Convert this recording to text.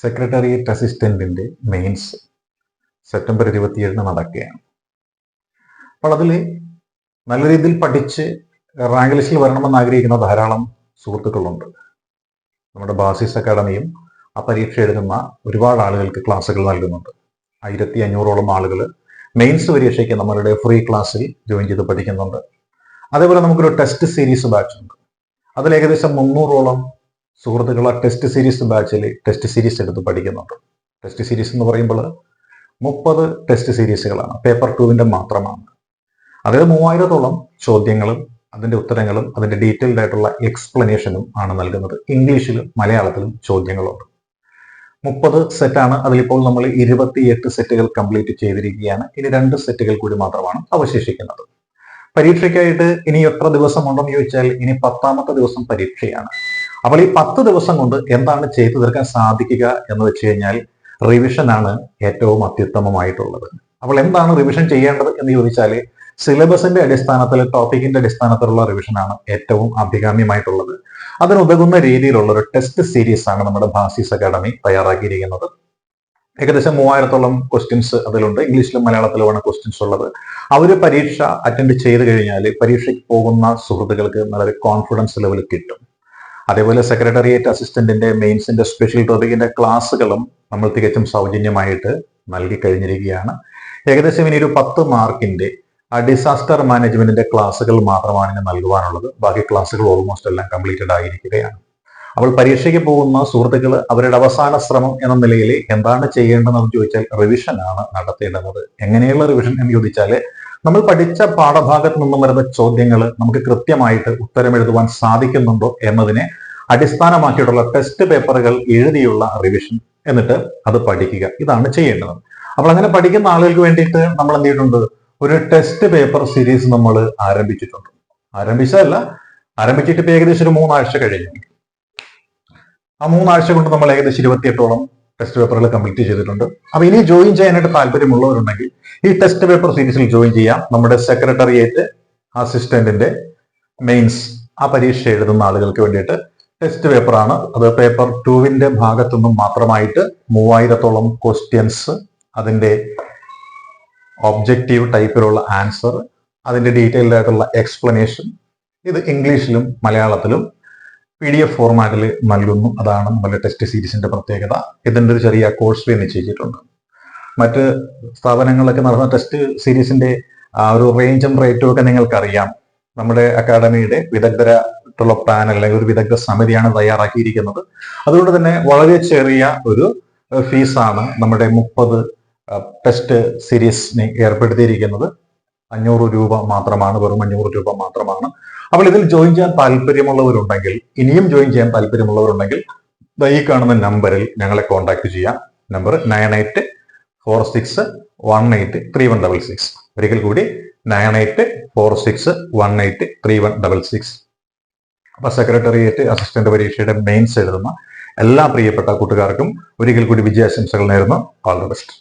Secretariat അസിസ്റ്റന്റിന്റെ mains September ഇരുപത്തിയേഴിന് നടക്കുകയാണ്. അപ്പോൾ അതിൽ നല്ല രീതിയിൽ പഠിച്ച് റാങ്ക് ലിസ്റ്റിൽ വരണമെന്ന് ആഗ്രഹിക്കുന്ന ധാരാളം സുഹൃത്തുക്കളുണ്ട്. നമ്മുടെ ബാസിസ് അക്കാഡമിയും ആ പരീക്ഷ എഴുതുന്ന ഒരുപാട് ആളുകൾക്ക് ക്ലാസ്സുകൾ നൽകുന്നുണ്ട്. ആയിരത്തി അഞ്ഞൂറോളം ആളുകൾ മെയിൻസ് പരീക്ഷയ്ക്ക് നമ്മളുടെ ഫ്രീ ക്ലാസ്സിൽ ജോയിൻ ചെയ്ത് പഠിക്കുന്നുണ്ട്. അതേപോലെ നമുക്കൊരു ടെസ്റ്റ് സീരീസ് ബാച്ച് ഉണ്ട്. അതിൽ ഏകദേശം മുന്നൂറോളം സുഹൃത്തുക്കൾ ടെസ്റ്റ് സീരീസ് ബാച്ചിൽ ടെസ്റ്റ് സീരീസ് എടുത്ത് പഠിക്കുന്നുണ്ട്. ടെസ്റ്റ് സീരീസ് എന്ന് പറയുമ്പോൾ മുപ്പത് ടെസ്റ്റ് സീരീസുകളാണ് പേപ്പർ ടൂവിന്റെ മാത്രമാണ്. അതായത് മൂവായിരത്തോളം ചോദ്യങ്ങളും അതിന്റെ ഉത്തരങ്ങളും അതിന്റെ ഡീറ്റെയിൽഡ് ആയിട്ടുള്ള എക്സ്പ്ലനേഷനും ആണ് നൽകുന്നത്. ഇംഗ്ലീഷിലും മലയാളത്തിലും ചോദ്യങ്ങളുണ്ട്. മുപ്പത് സെറ്റാണ് അതിലിപ്പോൾ നമ്മൾ ഇരുപത്തിയെട്ട് സെറ്റുകൾ കംപ്ലീറ്റ് ചെയ്തിരിക്കുകയാണ്. ഇനി രണ്ട് സെറ്റുകൾ കൂടി മാത്രമാണ് അവശേഷിക്കുന്നത്. പരീക്ഷയ്ക്കായിട്ട് ഇനി എത്ര ദിവസമുണ്ടെന്ന് ചോദിച്ചാൽ ഇനി പത്താമത്തെ ദിവസം പരീക്ഷയാണ്. അപ്പോൾ ഈ പത്ത് ദിവസം കൊണ്ട് എന്താണ് ചെയ്തു തീർക്കാൻ സാധിക്കുക എന്ന് വെച്ച് കഴിഞ്ഞാൽ റിവിഷനാണ് ഏറ്റവും അത്യുത്തമമായിട്ടുള്ളത്. അപ്പോൾ എന്താണ് റിവിഷൻ ചെയ്യേണ്ടത് എന്ന് ചോദിച്ചാൽ സിലബസിന്റെ അടിസ്ഥാനത്തിൽ ടോപ്പിക്കിന്റെ അടിസ്ഥാനത്തിലുള്ള റിവിഷനാണ് ഏറ്റവും അഭികാമ്യമായിട്ടുള്ളത്. അതിനുതകുന്ന രീതിയിലുള്ള ഒരു ടെസ്റ്റ് സീരീസ് ആണ് നമ്മുടെ ഭാസീസ് അക്കാഡമി തയ്യാറാക്കിയിരിക്കുന്നത്. ഏകദേശം മൂവായിരത്തോളം ക്വസ്റ്റ്യൻസ് അതിലുണ്ട്. ഇംഗ്ലീഷിലും മലയാളത്തിലുമാണ് ക്വസ്റ്റ്യൻസ് ഉള്ളത്. അവർ പരീക്ഷ അറ്റൻഡ് ചെയ്ത് കഴിഞ്ഞാൽ പരീക്ഷയ്ക്ക് പോകുന്ന സുഹൃത്തുക്കൾക്ക് നല്ലൊരു കോൺഫിഡൻസ് ലെവൽ കിട്ടും. അതേപോലെ സെക്രട്ടേറിയറ്റ് അസിസ്റ്റന്റിന്റെ മെയിൻസിന്റെ സ്പെഷ്യൽ ടോപ്പിക്കിന്റെ ക്ലാസ്സുകളും നമ്മൾ തികച്ചും സൗജന്യമായിട്ട് നൽകി കഴിഞ്ഞിരിക്കുകയാണ്. ഏകദേശം ഇനി ഒരു പത്ത് മാർക്കിന്റെ ആ ഡിസാസ്റ്റർ മാനേജ്മെന്റിന്റെ ക്ലാസ്സുകൾ മാത്രമാണ് ഇനി നൽകുവാനുള്ളത്. ബാക്കി ക്ലാസ്സുകൾ ഓൾമോസ്റ്റ് എല്ലാം കംപ്ലീറ്റഡ് ആയിരിക്കുകയാണ്. അപ്പോൾ പരീക്ഷയ്ക്ക് പോകുന്ന സുഹൃത്തുക്കൾ അവരുടെ അവസാന ശ്രമം എന്ന നിലയിൽ എന്താണ് ചെയ്യേണ്ടതെന്ന് ചോദിച്ചാൽ റിവിഷൻ ആണ് നടത്തേണ്ടത്. എങ്ങനെയുള്ള റിവിഷൻ എന്ന് ചോദിച്ചാൽ നമ്മൾ പഠിച്ച പാഠഭാഗത്ത് നിന്നും വരുന്ന ചോദ്യങ്ങൾ നമുക്ക് കൃത്യമായിട്ട് ഉത്തരം എഴുതുവാൻ സാധിക്കുന്നുണ്ടോ എന്നതിനെ അടിസ്ഥാനമാക്കിയിട്ടുള്ള ടെസ്റ്റ് പേപ്പറുകൾ എഴുതിയുള്ള റിവിഷൻ എന്നിട്ട് അത് പഠിക്കുക. ഇതാണ് ചെയ്യേണ്ടത്. അപ്പോൾ അങ്ങനെ പഠിക്കുന്ന ആളുകൾക്ക് വേണ്ടിയിട്ട് നമ്മൾ എന്ത് ചെയ്തിട്ടുണ്ട്? ഒരു ടെസ്റ്റ് പേപ്പർ സീരീസ് നമ്മൾ ആരംഭിച്ചിട്ടുണ്ട്. ആരംഭിച്ചതല്ല ആരംഭിച്ചിട്ട് ഇപ്പൊ ഏകദേശം ഒരു മൂന്നാഴ്ച കഴിഞ്ഞു. ആ മൂന്നാഴ്ച കൊണ്ട് നമ്മൾ ഏകദേശം ഇരുപത്തിയെട്ടോളം ടെസ്റ്റ് പേപ്പറുകൾ കംപ്ലീറ്റ് ചെയ്തിട്ടുണ്ട്. അപ്പൊ ഇനി ജോയിൻ ചെയ്യാനായിട്ട് താല്പര്യമുള്ളവരുണ്ടെങ്കിൽ ഈ ടെസ്റ്റ് പേപ്പർ സീരീസിൽ ജോയിൻ ചെയ്യാം. നമ്മുടെ സെക്രട്ടറിയേറ്റ് അസിസ്റ്റന്റിന്റെ മെയിൻസ് ആ പരീക്ഷ എഴുതുന്ന ആളുകൾക്ക് വേണ്ടിയിട്ട് ടെസ്റ്റ് പേപ്പറാണ്. അത് പേപ്പർ ടുവിന്റെ ഭാഗത്തു നിന്നും മാത്രമായിട്ട് മൂവായിരത്തോളം ക്വസ്റ്റ്യൻസ് അതിന്റെ ഒബ്ജക്റ്റീവ് ടൈപ്പിലുള്ള ആൻസർ അതിന്റെ ഡീറ്റെയിൽഡ് ആയിട്ടുള്ള എക്സ്പ്ലനേഷൻ ഇത് ഇംഗ്ലീഷിലും മലയാളത്തിലും പി ഡി എഫ് ഫോർമാറ്റിൽ നൽകുന്നു. അതാണ് നമ്മുടെ ടെസ്റ്റ് സീരീസിന്റെ പ്രത്യേകത. ഇതിന്റെ ഒരു ചെറിയ കോഴ്സ് ഫീ നിശ്ചയിച്ചിട്ടുണ്ട്. മറ്റ് സ്ഥാപനങ്ങളിലൊക്കെ നടന്ന ടെസ്റ്റ് സീരീസിന്റെ ആ ഒരു റേഞ്ചും റേറ്റും ഒക്കെ നിങ്ങൾക്കറിയാം. നമ്മുടെ അക്കാഡമിയുടെ വിദഗ്ധരായിട്ടുള്ള പാനൽ അല്ലെങ്കിൽ ഒരു വിദഗ്ധ സമിതിയാണ് തയ്യാറാക്കിയിരിക്കുന്നത്. അതുകൊണ്ട് തന്നെ വളരെ ചെറിയ ഒരു ഫീസാണ് നമ്മുടെ മുപ്പത് ടെസ്റ്റ് സീരീസിന് ഏർപ്പെടുത്തിയിരിക്കുന്നത്. അഞ്ഞൂറ് രൂപ മാത്രമാണ് വെറും അഞ്ഞൂറ് രൂപ മാത്രമാണ്. അപ്പോൾ ഇതിൽ ജോയിൻ ചെയ്യാൻ താല്പര്യമുള്ളവരുണ്ടെങ്കിൽ ഇനിയും ജോയിൻ ചെയ്യാൻ താല്പര്യമുള്ളവരുണ്ടെങ്കിൽ ഈ കാണുന്ന നമ്പറിൽ ഞങ്ങളെ കോൺടാക്ട് ചെയ്യാം. Number nine eight four six one eight three one double six. ഒരിക്കൽ കൂടി nine eight four six one eight three one double six. അപ്പൊ സെക്രട്ടേറിയറ്റ് അസിസ്റ്റന്റ് പരീക്ഷയുടെ മെയിൻസ് എഴുതുന്ന എല്ലാ പ്രിയപ്പെട്ട കൂട്ടുകാർക്കും ഒരിക്കൽ കൂടി വിജയാശംസകൾ നേരുന്നു. All the best